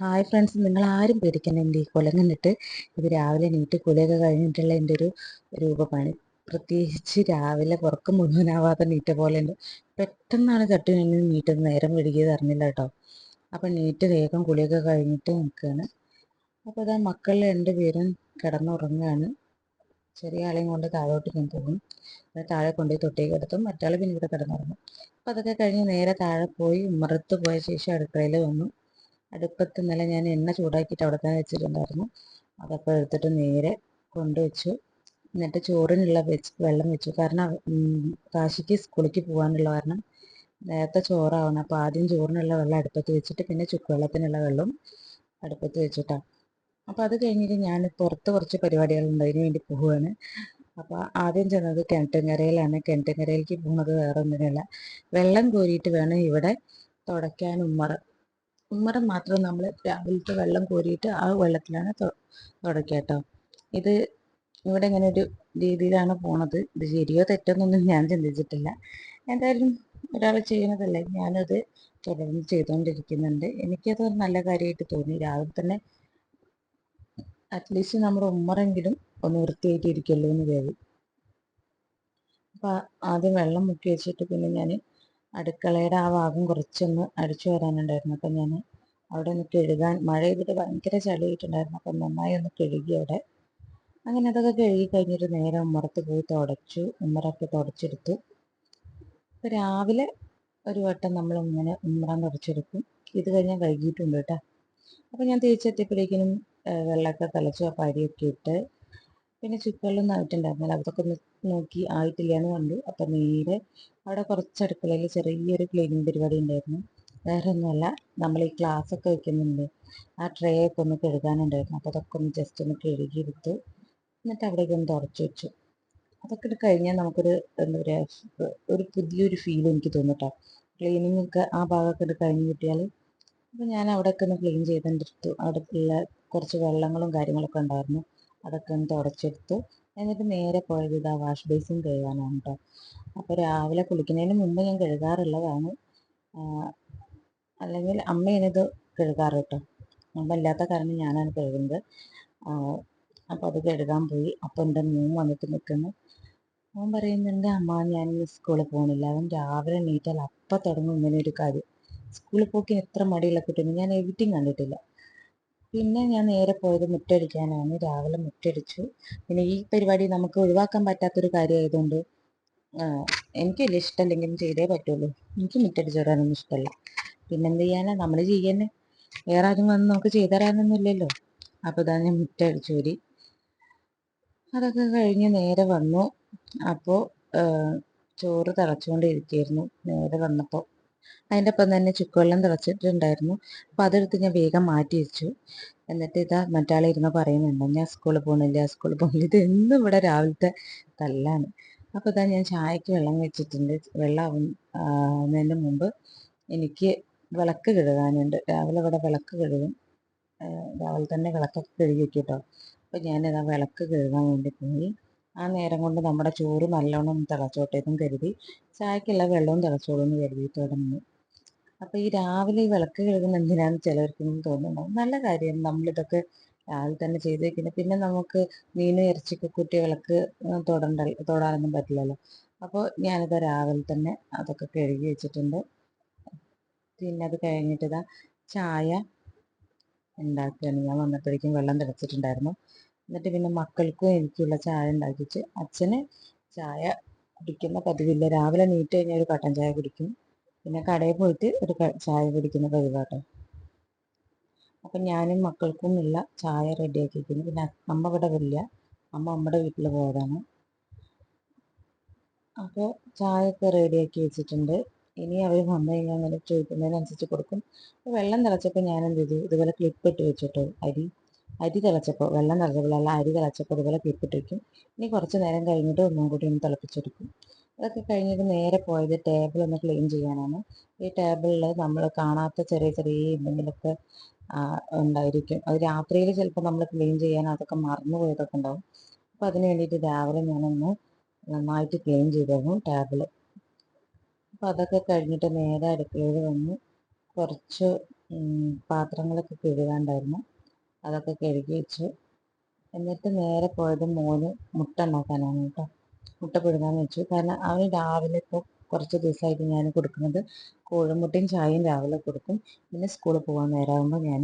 Hi friends. നിങ്ങൾ ആരും പേടിക്കണ്ട. എന്റെ ഈ കൊലം കണ്ടിട്ട് ഇത് രാവിലെ നീറ്റ് കുലയൊക്കെ കഴിഞ്ഞിട്ടുള്ള എന്റെ ഒരു രൂപമാണ് പ്രത്യേകിച്ച് രാവിലെ പുറക്കം മുഴുവനാവാതെ നീറ്റ പോലെ ഉണ്ട്. പെട്ടെന്നാണ് തട്ടി നിന്ന് നീറ്റ് നേരം വഴുകിയത് അറിഞ്ഞില്ല കേട്ടോ. അപ്പം നീറ്റ് വേഗം കുളിയൊക്കെ കഴിഞ്ഞിട്ട് നിൽക്കുകയാണ്. അപ്പോൾ ഇതാ മക്കൾ രണ്ടുപേരും കിടന്നുറങ്ങുകയാണ്. ചെറിയ ആളെയും കൊണ്ട് താഴോട്ട് ഞാൻ പോകും താഴെ കൊണ്ടുപോയി തൊട്ടേ എടുത്തും. മറ്റാൾ പിന്നെ ഇവിടെ കിടന്നുറങ്ങും. അപ്പോൾ അതൊക്കെ കഴിഞ്ഞ് നേരെ താഴെ പോയി ഉമ്മറത്ത് പോയ ശേഷം അടുക്കളയിൽ വന്നു. അടുപ്പത്ത് ഇന്നലെ ഞാൻ എണ്ണ ചൂടാക്കിയിട്ട് അവിടെ തന്നെ വെച്ചിട്ടുണ്ടായിരുന്നു. അതൊക്കെ എടുത്തിട്ട് നേരെ കൊണ്ടുവച്ചു. എന്നിട്ട് ചോറിനുള്ള വെച്ച് വെള്ളം വെച്ചു. കാരണം കാശിക്ക് സ്കൂളിലേക്ക് പോകാനുള്ള കാരണം നേരത്തെ ചോറാവണം. അപ്പോൾ ആദ്യം ചോറിനുള്ള വെള്ളം അടുപ്പത്ത് വെച്ചിട്ട് പിന്നെ ചുക്കുവെള്ളത്തിനുള്ള വെള്ളം അടുപ്പത്ത് വെച്ചിട്ടാണ് അപ്പോൾ അത് കഴിഞ്ഞിട്ട് ഞാൻ പുറത്ത് കുറച്ച് പരിപാടികളുണ്ട്. അതിന് വേണ്ടി പോവുകയാണ് അപ്പോൾ ആദ്യം ചെന്നത് കിണറ്റങ്കരയിലാണ് കിണറ്റങ്കരയിലേക്ക് പോകുന്നത് വേറെ ഒന്നിനല്ല വെള്ളം കോരിയിട്ട് വേണം ഇവിടെ തുടയ്ക്കാൻ ഉമ്മറ ഉമ്മറം മാത്രം നമ്മൾ രാവിലത്തെ വെള്ളം കോരിയിട്ട് ആ വെള്ളത്തിലാണ് തുടക്കുക കേട്ടോ ഇത് ഇവിടെ ഇങ്ങനെ ഒരു രീതിയിലാണ് പോണത്. ഇത് ശരിയോ തെറ്റോന്നൊന്നും ഞാൻ ചിന്തിച്ചിട്ടില്ല. എന്തായാലും ഒരാൾ ചെയ്യുന്നതല്ലേ? ഞാനത് തുടർന്ന് ചെയ്തുകൊണ്ടിരിക്കുന്നുണ്ട് എനിക്കത് നല്ല കാര്യമായിട്ട് തോന്നി. രാവിലെ തന്നെ അറ്റ്ലീസ്റ്റ് നമ്മുടെ ഉമ്മറെങ്കിലും ഒന്ന് വൃത്തിയായിട്ട് ഇരിക്കുമല്ലോ എന്ന് കരുതി. അപ്പം ആദ്യം വെള്ളം മുക്കി വെച്ചിട്ട് പിന്നെ ഞാൻ അടുക്കളയുടെ ആ ഭാഗം കുറച്ചൊന്ന് അടിച്ചു വരാനുണ്ടായിരുന്നു. അപ്പം ഞാൻ അവിടെ ഒന്ന് കഴുകാൻ മഴ ചെയ്തിട്ട് ഭയങ്കര ചളിയായിട്ടുണ്ടായിരുന്നു. അപ്പം നന്നായി ഒന്ന് കഴുകി അവിടെ. അങ്ങനെ അതൊക്കെ കഴുകി കഴിഞ്ഞിട്ട് നേരെ ഉമ്മറത്ത് പോയി തുടച്ചു. ഉമ്മറൊക്കെ തുടച്ചെടുത്തു. അപ്പം രാവിലെ ഒരു വട്ടം നമ്മൾ ഇങ്ങനെ ഉമ്മറാൻ തുടച്ചെടുക്കും. ഇത് കഴിഞ്ഞാൽ വൈകിട്ടുണ്ട് കേട്ടോ. അപ്പം ഞാൻ തിരിച്ചെത്തിയപ്പോഴേക്കിനും വെള്ളമൊക്കെ തിളച്ചു. ആ പരിയൊക്കെ ഇട്ട് പിന്നെ ചുക്കുവെള്ളം ആയിട്ടുണ്ടായിരുന്നില്ല. അതൊക്കെ ഒന്ന് നോക്കി ആയിട്ടില്ല എന്ന് കണ്ടു. അപ്പം നേരെ അവിടെ കുറച്ച് അടുക്കളയിൽ ചെറിയൊരു ക്ലീനിങ് പരിപാടി ഉണ്ടായിരുന്നു. വേറെ ഒന്നുമല്ല നമ്മൾ ഈ ക്ലാസ് ഒക്കെ വയ്ക്കുന്നുണ്ട് ആ ട്രേ ഒക്കെ ഒന്ന് കഴുകാനുണ്ടായിരുന്നു. അപ്പോൾ അതൊക്കെ ഒന്ന് ജസ്റ്റ് ഒന്ന് കഴുകിയെടുത്തു. എന്നിട്ട് അവിടേക്ക് ഒന്ന് തുടച്ചു വെച്ചു. അതൊക്കെ കഴിഞ്ഞാൽ നമുക്കൊരു എന്താ പറയുക ഒരു പുതിയൊരു ഫീൽ എനിക്ക് തോന്നിട്ടോ. ക്ലീനിങ് ഒക്കെ ആ ഭാഗമൊക്കെ കഴിഞ്ഞ് കിട്ടിയാൽ അപ്പോൾ ഞാൻ അവിടെയൊക്കെ ഒന്ന് ക്ലീൻ ചെയ്തെടുത്തു. അവിടെ ഉള്ള കുറച്ച് വെള്ളങ്ങളും കാര്യങ്ങളൊക്കെ ഉണ്ടായിരുന്നു. അതൊക്കെ ഒന്ന് തുടച്ചെടുത്തു. എന്നിട്ട് നേരെ പോയത് ഇതാ വാഷ് ബേസിൻ കഴുകാനാണ് കേട്ടോ അപ്പോൾ രാവിലെ കുളിക്കുന്നതിന് മുമ്പ് ഞാൻ കഴുകാറുള്ളതാണ്. അല്ലെങ്കിൽ അമ്മയാണ് ഇത് കഴുകാറ് കേട്ടോ അമ്മ ഇല്ലാത്ത കാരണം ഞാനാണ് കഴുകുന്നത്. അപ്പോൾ അത് കഴുകാൻ പോയി. അപ്പോൾ എന്റെ മോൻ വന്നിട്ട് നിൽക്കുന്നു മോൻ പറയുന്നുണ്ട് അമ്മ ഞാൻ സ്കൂളിൽ പോകുന്നില്ല അവൻ രാവിലെ എണീറ്റാൽ അപ്പം തുടങ്ങും. ഇങ്ങനെ ഒരു കാര്യം. സ്കൂളിൽ പോക്കി എത്ര മടിയുള്ള കുട്ടിയാണ്. ഞാൻ എവിടെയും കണ്ടിട്ടില്ല. പിന്നെ ഞാൻ നേരെ പോയത് മുറ്റടിക്കാനാണ്. രാവിലെ മുറ്റടിച്ചു. പിന്നെ ഈ പരിപാടി നമുക്ക് ഒഴിവാക്കാൻ പറ്റാത്തൊരു കാര്യമായതുകൊണ്ട് എനിക്ക് വലിയ ഇഷ്ടമല്ലെങ്കിലും ചെയ്തേ പറ്റുള്ളൂ. എനിക്ക് മുറ്റടിച്ച് വരാനൊന്നും ഇഷ്ടമല്ല പിന്നെന്ത് ചെയ്യാനാ? നമ്മൾ ചെയ്യന്നെ. വേറെ ആരും വന്ന് നമുക്ക് ചെയ്തു തരാനൊന്നും ഇല്ലല്ലോ. അപ്പോൾ ഇതാ ഞാൻ മുറ്റടിച്ചു വരി അതൊക്കെ കഴിഞ്ഞ് നേരെ വന്നു. അപ്പോൾ ചോറ് തിളച്ചുകൊണ്ടിരിക്കുകയായിരുന്നു. നേരെ വന്നപ്പോൾ അതിന്റെ ഒപ്പം തന്നെ ചുക്കുവെള്ളം തിളച്ചിട്ടുണ്ടായിരുന്നു. അപ്പോൾ അതെടുത്ത് ഞാൻ വേഗം മാറ്റി വെച്ചു. എന്നിട്ട് ഇതാ മറ്റാളെ ഇരുന്ന് പറയുന്നുണ്ട് ഞാൻ സ്കൂളിൽ പോകണില്ല സ്കൂളിൽ പോകുന്നില്ല ഇത് എന്നും ഇവിടെ രാവിലത്തെ തല്ലാണ്. അപ്പോൾ ഇതാ ഞാൻ ചായക്ക് വെള്ളം വെച്ചിട്ടുണ്ട്. വെള്ളം ആവുന്നതിന് മുമ്പ് എനിക്ക് വിളക്ക് കഴുകാനുണ്ട്. രാവിലെ ഇവിടെ വിളക്ക് കഴുകും. രാവിലെ തന്നെ വിളക്കൊക്കെ കഴുകി വെക്കും കേട്ടോ അപ്പോൾ ഞാനിതാ വിളക്ക് കഴുകാൻ വേണ്ടി പോയി. ആ നേരം കൊണ്ട് നമ്മുടെ ചോറ് നല്ലോണം തിളച്ചോട്ടേന്നും കരുതി ചായക്കുള്ള വെള്ളവും തിളച്ചോളൂ എന്ന് കരുതി തുടങ്ങി. അപ്പോൾ ഈ രാവിലെ ഈ വിളക്ക് കഴുകുന്ന എന്തിനാന്ന് ചിലവർക്കൊന്നും തോന്നുന്നുണ്ടാവും നല്ല കാര്യം നമ്മളിതൊക്കെ രാവിലെ തന്നെ ചെയ്ത് വെക്കുന്നത് പിന്നെ നമുക്ക് മീനും ഇറച്ചിക്ക് കുട്ടി വിളക്ക് തൊടണ്ട തൊടാനൊന്നും പറ്റില്ലല്ലോ. അപ്പോൾ ഞാനിത് രാവിലെ തന്നെ അതൊക്കെ കഴുകി വെച്ചിട്ടുണ്ട്. പിന്നെ അത് കഴിഞ്ഞിട്ട് ഇതാ ചായ ഉണ്ടാക്കുകയാണ് ഞാൻ വന്നപ്പോഴേക്കും വെള്ളം തിളച്ചിട്ടുണ്ടായിരുന്നു. എന്നിട്ട് പിന്നെ മക്കൾക്കും എനിക്കുള്ള ചായ ഉണ്ടാക്കിച്ച് അച്ഛന് ചായ കുടിക്കുന്ന പതിവില്ല. രാവിലെ നീറ്റ് കഴിഞ്ഞാൽ ഒരു കട്ടൻ ചായ കുടിക്കും. പിന്നെ കടയിൽ പോയിട്ട് ഒരു ചായ കുടിക്കുന്ന പതിവാട്ടോ. അപ്പം ഞാനും മക്കൾക്കും ഉള്ള ചായ റെഡിയാക്കിയിരിക്കുന്നു പിന്നെ അമ്മ ഇവിടെ ഇല്ല അമ്മ അമ്മയുടെ വീട്ടിൽ പോയതാണ്. അപ്പോൾ ചായയൊക്കെ റെഡിയാക്കി വെച്ചിട്ടുണ്ട്. ഇനി അവർ വന്നു കഴിഞ്ഞാൽ അങ്ങനെ ചോദിക്കുന്നതിനനുസരിച്ച് കൊടുക്കും. വെള്ളം തിളച്ചപ്പോൾ ഞാൻ എന്ത് ചെയ്തു? ഇതുപോലെ ക്ലിപ്പ് ഇട്ട് വെച്ചിട്ടു അരി? അരി തിളച്ചപ്പോൾ വെള്ളം നിറഞ്ഞപ്പോഴുള്ള അരി തിളച്ചപ്പോൾ ഇതുപോലെ ക്ലിപ്പ് ഇനി കുറച്ച് നേരം കഴിഞ്ഞിട്ട് ഒന്നും കൂടി ഒന്ന് തിളപ്പിച്ചെടുക്കും. അതൊക്കെ കഴിഞ്ഞിട്ട് നേരെ പോയത് ടേബിൾ ഒന്ന് ക്ലീൻ ചെയ്യാനാണ്. ഈ ടേബിളിൽ നമ്മൾ കാണാത്ത ചെറിയ ചെറിയ എന്തെങ്കിലുമൊക്കെ ഉണ്ടായിരിക്കും. അത് രാത്രിയിൽ ചിലപ്പോൾ നമ്മൾ ക്ലീൻ ചെയ്യാൻ അതൊക്കെ മറന്നു പോയതൊക്കെ ഉണ്ടാവും. അപ്പോൾ അതിന് വേണ്ടിയിട്ട് രാവിലെ ഞാനൊന്ന് നന്നായിട്ട് ക്ലീൻ ചെയ്തിരുന്നു ടേബിൾ അപ്പോൾ അതൊക്കെ കഴിഞ്ഞിട്ട് നേരെ അടുക്കളയിൽ വന്ന് കുറച്ച് പാത്രങ്ങളൊക്കെ കഴുകാണ്ടായിരുന്നു. അതൊക്കെ കഴുകി വെച്ചു. എന്നിട്ട് നേരെ പോയത് മോന് മുട്ട ഉണ്ടാക്കാനാണ് കേട്ടോ മുട്ട പുഴുങ്ങാൻ വെച്ചു. കാരണം അവന് രാവിലെ ഇപ്പോൾ കുറച്ച് ദിവസമായിട്ട് ഞാൻ കൊടുക്കുന്നത് കോഴിമുട്ടയും ചായയും രാവിലെ കൊടുക്കും. പിന്നെ സ്കൂളിൽ പോകാൻ നേരമാകുമ്പോൾ ഞാൻ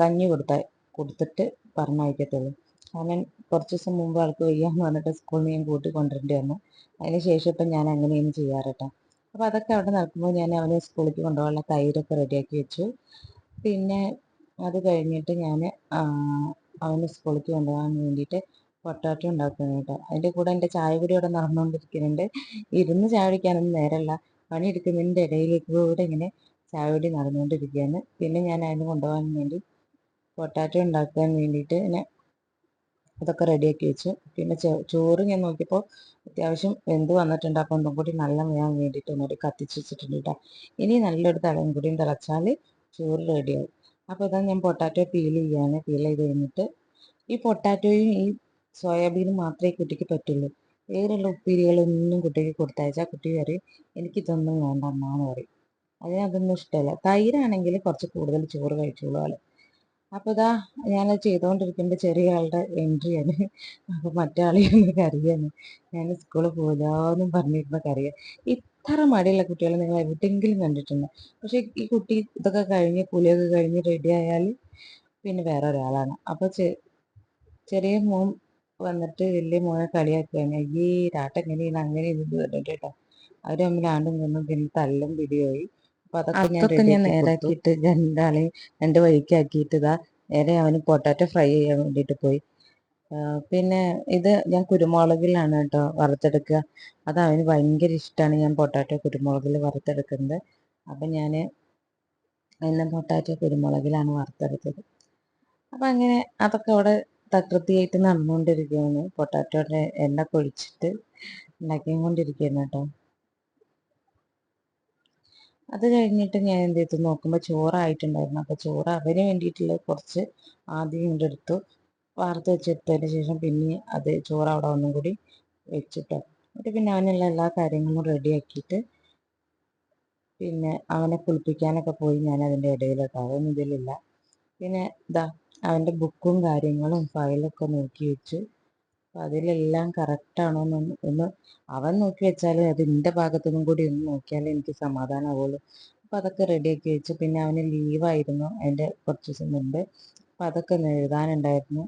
കഞ്ഞി കൊടുത്ത കൊടുത്തിട്ട് പറഞ്ഞയക്കത്തുള്ളൂ. കാരണം കുറച്ച് ദിവസം മുമ്പ് ആൾക്ക് വയ്യാന്ന് പറഞ്ഞിട്ട് സ്കൂളിൽ ഞാൻ കൂട്ടി കൊണ്ടുവരേണ്ടി വന്നു. അതിന് ശേഷം ഇപ്പം ഞാൻ അങ്ങനെയും ചെയ്യാറട്ടോ അപ്പോൾ അതൊക്കെ അവിടെ നടക്കുമ്പോൾ ഞാൻ അവനെ സ്കൂളിലേക്ക് കൊണ്ടുപോകാനുള്ള തൈരൊക്കെ റെഡിയാക്കി വെച്ചു. പിന്നെ അത് കഴിഞ്ഞിട്ട് ഞാൻ അവന് സ്കൂളിലേക്ക് കൊണ്ടുപോകാൻ വേണ്ടിയിട്ട് പൊട്ടാറ്റോ ഉണ്ടാക്കുന്നു കേട്ടോ അതിന്റെ കൂടെ എന്റെ ചായ കൂടി അവിടെ നടന്നുകൊണ്ടിരിക്കുന്നുണ്ട്. ഇരുന്ന് ചായ കുടിക്കാനൊന്നും നേരമല്ല പണിയെടുക്കുന്നതിന്റെ ഇടയിലേക്ക് കൂടെ ഇങ്ങനെ ചായ കുടി നടന്നുകൊണ്ടിരിക്കുകയാണ്. പിന്നെ ഞാൻ അതിന് കൊണ്ടുപോകാൻ വേണ്ടി പൊട്ടാറ്റോ ഉണ്ടാക്കാൻ വേണ്ടിയിട്ട് ഇങ്ങനെ അതൊക്കെ റെഡിയാക്കി വെച്ചു. പിന്നെ ചോറ് ഞാൻ നോക്കിയപ്പോൾ അത്യാവശ്യം വെന്ത് വന്നിട്ടുണ്ട്. അപ്പോൾ ഒന്നും കൂടി നല്ല വേകാൻ വേണ്ടിയിട്ട് ഒന്നുകൂടി കത്തിച്ച് വെച്ചിട്ടുണ്ട് കേട്ടോ. ഇനി നല്ലൊരു തലയും കൂടിയും തിളച്ചാൽ ചോറ് റെഡിയാവും. അപ്പോൾ ഇതാ ഞാൻ പൊട്ടാറ്റോ പീൽ ചെയ്യാണ് പീൽ ചെയ്ത് കഴിഞ്ഞിട്ട് ഈ പൊട്ടാറ്റോയും ഈ സോയാബീനും മാത്രമേ കുട്ടിക്ക് പറ്റുള്ളൂ. വേറെയുള്ള ഉപ്പേരികളൊന്നും കുട്ടിക്ക് കൊടുത്തയച്ചാൽ കുട്ടി പറയും എനിക്കിതൊന്നും വേണ്ട അമ്മാന്ന് പറയും. അതിന് അതൊന്നും ഇഷ്ടമല്ല. തൈരാണെങ്കിൽ കുറച്ച് കൂടുതൽ ചോറ് കഴിച്ചോളൂ അപ്പോൾ ഇതാ ഞാൻ ചെയ്തുകൊണ്ടിരിക്കുമ്പോൾ ചെറിയ ആളുടെ എൻട്രിയാണ് അപ്പോൾ മറ്റേ ആളെയൊന്ന് കറിയാണ്. ഞാൻ സ്കൂളിൽ പോകാമെന്നും പറഞ്ഞിരുന്ന കറിയ. ഇത്ര മടിയുള്ള കുട്ടികളെ നിങ്ങൾ എവിടെയെങ്കിലും കണ്ടിട്ടുണ്ട്? പക്ഷേ ഈ കുട്ടി ഇതൊക്കെ കഴിഞ്ഞ് കുളിയൊക്കെ കഴിഞ്ഞ് റെഡി ആയാൽ പിന്നെ വേറെ ഒരാളാണ്. അപ്പോൾ ചെറിയ മോൻ വന്നിട്ട് വലിയ മോനെ കളിയാക്കുകയാണ് ഈ രാട്ട എങ്ങനെയാണ് അങ്ങനെ ഇത് പറഞ്ഞിട്ട് കേട്ടോ. അവർ തമ്മിൽ ആണ്ടും കൊണ്ടും പിന്നെ തല്ലും പിടിയായി. അപ്പൊ അതൊക്കെ ഞാൻ നേരാക്കിയിട്ട് രണ്ടാളെയും രണ്ട് വഴിക്കാക്കിയിട്ട് ഇതാ നേരെ അവന് പൊട്ടാറ്റോ ഫ്രൈ ചെയ്യാൻ വേണ്ടിയിട്ട് പോയി. പിന്നെ ഇത് ഞാൻ കുരുമുളകിലാണ് കേട്ടോ വറുത്തെടുക്കുക. അത് അവന് ഭയങ്കര ഇഷ്ടമാണ് ഞാൻ പൊട്ടാറ്റോ കുരുമുളകിൽ വറുത്തെടുക്കുന്നത്. അപ്പം ഞാൻ അതിന് പൊട്ടാറ്റോ കുരുമുളകിലാണ് വറുത്തെടുത്തത്. അപ്പം അങ്ങനെ അതൊക്കെ അവിടെ തകൃതിയായിട്ട് നടന്നുകൊണ്ടിരിക്കുകയാണ്. പൊട്ടാറ്റോയുടെ എണ്ണ കൊഴിച്ചിട്ട് ഉണ്ടാക്കിക്കൊണ്ടിരിക്കുകയാണ് കേട്ടോ അത് കഴിഞ്ഞിട്ട് ഞാൻ എന്ത് ചെയ്തു? നോക്കുമ്പോൾ ചോറായിട്ടുണ്ടായിരുന്നു. അപ്പോൾ ചോറ് അവന് വേണ്ടിയിട്ടുള്ള കുറച്ച് ആദ്യം കൊണ്ടെടുത്തു വാർത്ത് വെച്ചെടുത്തതിന് ശേഷം പിന്നെ അത് ചോറ് അവിടെ ഒന്നും കൂടി വെച്ചിട്ടോ എന്നിട്ട് പിന്നെ അവനുള്ള എല്ലാ കാര്യങ്ങളും റെഡിയാക്കിയിട്ട് പിന്നെ അവനെ കുളിപ്പിക്കാനൊക്കെ പോയി ഞാൻ അതിന്റെ ഇടയിലൊക്കെ അതൊന്നും ഇതിലില്ല. പിന്നെ ഇതാ അവന്റെ ബുക്കും കാര്യങ്ങളും ഫയലൊക്കെ നോക്കി വെച്ചു. അപ്പം അതിലെല്ലാം കറക്റ്റാണോ എന്നൊന്ന് ഒന്ന് അവൻ നോക്കി വെച്ചാൽ അത് എന്റെ ഭാഗത്തുനിന്നും കൂടി ഒന്ന് നോക്കിയാലേ എനിക്ക് സമാധാനമാവുള്ളൂ. അപ്പോൾ അതൊക്കെ റെഡിയാക്കി വെച്ചു പിന്നെ അവന് ലീവായിരുന്നു അതിന്റെ കുറച്ച് ദിവസം മുൻപ്. അപ്പോൾ അതൊക്കെ ഒന്ന് എഴുതാനുണ്ടായിരുന്നു.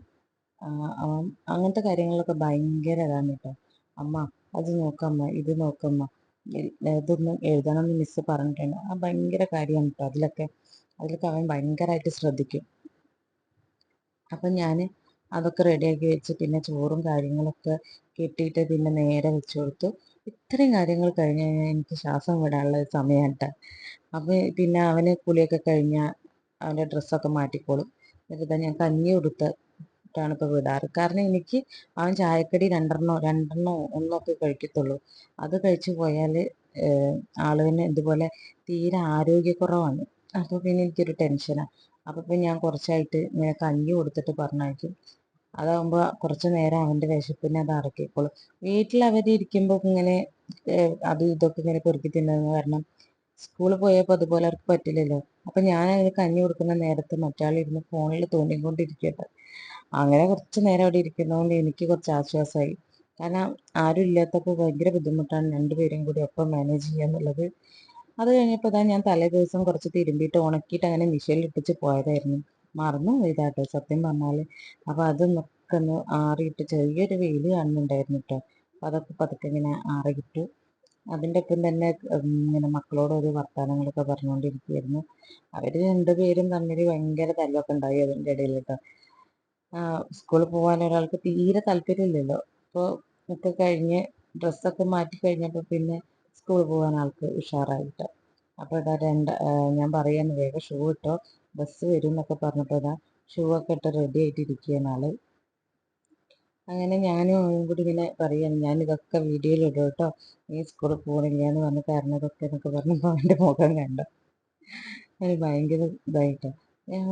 അവൻ അങ്ങനത്തെ കാര്യങ്ങളൊക്കെ ഭയങ്കര ഇതാണ് കേട്ടോ അമ്മ അത് നോക്കമ്മ ഇത് നോക്കമ്മ ഇതൊന്നും എഴുതണമെന്ന് മിസ്സ് പറഞ്ഞിട്ടുണ്ട് ആ ഭയങ്കര കാര്യമാണ് കേട്ടോ അതിലൊക്കെ അതിലൊക്കെ അവൻ ഭയങ്കരമായിട്ട് ശ്രദ്ധിക്കും. അപ്പം ഞാൻ അതൊക്കെ റെഡിയാക്കി വെച്ച് പിന്നെ ചോറും കാര്യങ്ങളൊക്കെ കെട്ടിയിട്ട് പിന്നെ നേരെ വെച്ച് കൊടുത്തു. ഇത്രയും കാര്യങ്ങൾ കഴിഞ്ഞ് കഴിഞ്ഞാൽ എനിക്ക് ശ്വാസം വിടാനുള്ള സമയമാണ് കേട്ടോ അപ്പോൾ പിന്നെ അവന് കുളിയൊക്കെ കഴിഞ്ഞാൽ അവന്റെ ഡ്രസ്സൊക്കെ മാറ്റിക്കോളും. എന്നിട്ട് ഞാൻ കഞ്ഞി കൊടുത്തിട്ടാണ് ഇപ്പോൾ വിടാറ്. കാരണം എനിക്ക് അവൻ ചായക്കടി രണ്ടെണ്ണോ രണ്ടെണ്ണോ ഒന്നൊക്കെ കഴിക്കത്തുള്ളൂ. അത് കഴിച്ചു പോയാൽ ആളുവിന് ഇതുപോലെ തീരെ ആരോഗ്യക്കുറവാണ്. അപ്പോൾ പിന്നെ എനിക്കൊരു ടെൻഷനാണ് അപ്പോൾ പിന്നെ ഞാൻ കുറച്ചായിട്ട് ഇങ്ങനെ കഞ്ഞി കൊടുത്തിട്ട് പറഞ്ഞയക്കും. അതാകുമ്പോൾ കുറച്ച് നേരം അവന്റെ വിശപ്പിനെ അത് അറക്കിക്കോളും വീട്ടിൽ അവരിയ്ക്കുമ്പോൾ ഇങ്ങനെ അത് ഇതൊക്കെ ഇങ്ങനെ പെറുക്കി തിന്നുന്നത് കാരണം സ്കൂളിൽ പോയപ്പോൾ അതുപോലെ അവർക്ക് പറ്റില്ലല്ലോ. അപ്പം ഞാൻ അതിന് കഞ്ഞി കൊടുക്കുന്ന നേരത്ത് മറ്റാളിരുന്ന് ഫോണിൽ തോന്നിക്കൊണ്ടിരിക്കട്ടെ അങ്ങനെ കുറച്ച് നേരം അവിടെ ഇരിക്കുന്നതുകൊണ്ട് എനിക്ക് കുറച്ച് ആശ്വാസമായി കാരണം ആരും ഇല്ലാത്തപ്പോൾ ഭയങ്കര ബുദ്ധിമുട്ടാണ് രണ്ടുപേരും കൂടി ഒപ്പം മാനേജ് ചെയ്യുക എന്നുള്ളത്. അത് കഴിഞ്ഞപ്പോൾ തന്നെ ഞാൻ തലേ ദിവസം കുറച്ച് തിരുമ്പിയിട്ട് ഉണക്കിയിട്ട് അങ്ങനെ മിഷീനിൽ ഇട്ടിച്ച് പോയതായിരുന്നു. മറന്നു ഇതാട്ടോ സത്യം പറഞ്ഞാൽ അപ്പോൾ അതൊന്നൊക്കെ ഒന്ന് ആറിയിട്ട് ചെറിയൊരു വെയിൽ കാണുന്നുണ്ടായിരുന്നു കേട്ടോ. അപ്പോൾ അതൊക്കെ പതുക്കെ ഇങ്ങനെ ആറിയിട്ടു. അതിന്റെ ഒപ്പം തന്നെ ഇങ്ങനെ മക്കളോട് ഒരു വർത്തമാനങ്ങളൊക്കെ പറഞ്ഞുകൊണ്ടിരിക്കുകയായിരുന്നു അവർ രണ്ടുപേരും തമ്മിൽ ഭയങ്കര തല്ലൊക്കെ ഉണ്ടായി അതിന്റെ ഇടയിൽ കേട്ടോ. സ്കൂളിൽ പോകാൻ ഒരാൾക്ക് തീരെ താല്പര്യമില്ലല്ലോ. അപ്പോൾ ഒക്കെ കഴിഞ്ഞ് ഡ്രസ്സൊക്കെ മാറ്റി കഴിഞ്ഞപ്പോൾ പിന്നെ സ്കൂളിൽ പോകാൻ ആൾക്ക് ഉഷാറായിട്ട്. അപ്പോൾ ഇതാ രണ്ട് ഞാൻ പറയാൻ വേഗം ഷൂ ഇട്ടോ ബസ് വരും എന്നൊക്കെ പറഞ്ഞപ്പോൾ ഇതാ ഷൂ ഒക്കെ ഇട്ട് റെഡി ആയിട്ടിരിക്കുകയാണ് ആൾ. അങ്ങനെ ഞാനും അവനും കൂടി ഇങ്ങനെ പറയാണ് ഞാൻ ഇതൊക്കെ വീഡിയോയിൽ ഇടും കേട്ടോ. നീ സ്കൂളിൽ പോകണില്ല എന്ന് പറഞ്ഞ് കാരണതൊക്കെ എന്നൊക്കെ പറഞ്ഞപ്പോൾ അവന്റെ മുഖം കണ്ടോ. അത് ഭയങ്കര ഇതായിട്ടോ. ഞാൻ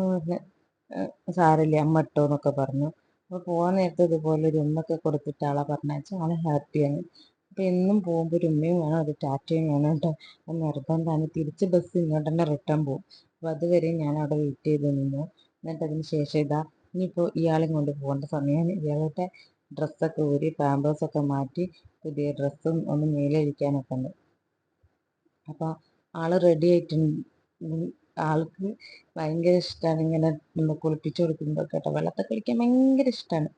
സാറില്ല അമ്മ ഇട്ടോ എന്നൊക്കെ പറഞ്ഞു. അപ്പോൾ പോകാൻ നേരത്തെ ഇതുപോലെ ഒരു ഉമ്മൊക്കെ കൊടുത്തിട്ട് ആളെ പറഞ്ഞാൽ ആളെ ഹാപ്പിയാണ് അപ്പോൾ എന്നും പോകുമ്പോൾ ഒരു ഉമ്മയും വേണം ഒരു ടാറ്റയും വേണം കേട്ടോ. നിർബന്ധമാണ് തിരിച്ച് ബസ് ഇങ്ങോട്ട് തന്നെ റിട്ടേൺ പോകും അപ്പോൾ അതുവരെ ഞാൻ അവിടെ വെയിറ്റ് ചെയ്ത് നിന്നു. എന്നിട്ട് അതിന് ശേഷം ഇതാ ഇനിയിപ്പോൾ ഇയാളെയും കൊണ്ട് പോകേണ്ട സമയമാണ് ഇയാളുടെ ഡ്രസ്സൊക്കെ ഊരി പാമ്പേഴ്സൊക്കെ മാറ്റി പുതിയ ഡ്രസ്സും ഒന്ന് മേലഴിക്കാനൊക്കെ ഉണ്ട്. അപ്പോൾ ആൾ റെഡി ആയിട്ടുണ്ട്. ആൾക്ക് ഭയങ്കര ഇഷ്ടമാണ് ഇങ്ങനെ നമ്മൾ കുളിപ്പിച്ച് കൊടുക്കുമ്പോൾ കേട്ടോ വെള്ളത്തെ കളിക്കാൻ ഭയങ്കര ഇഷ്ടമാണ്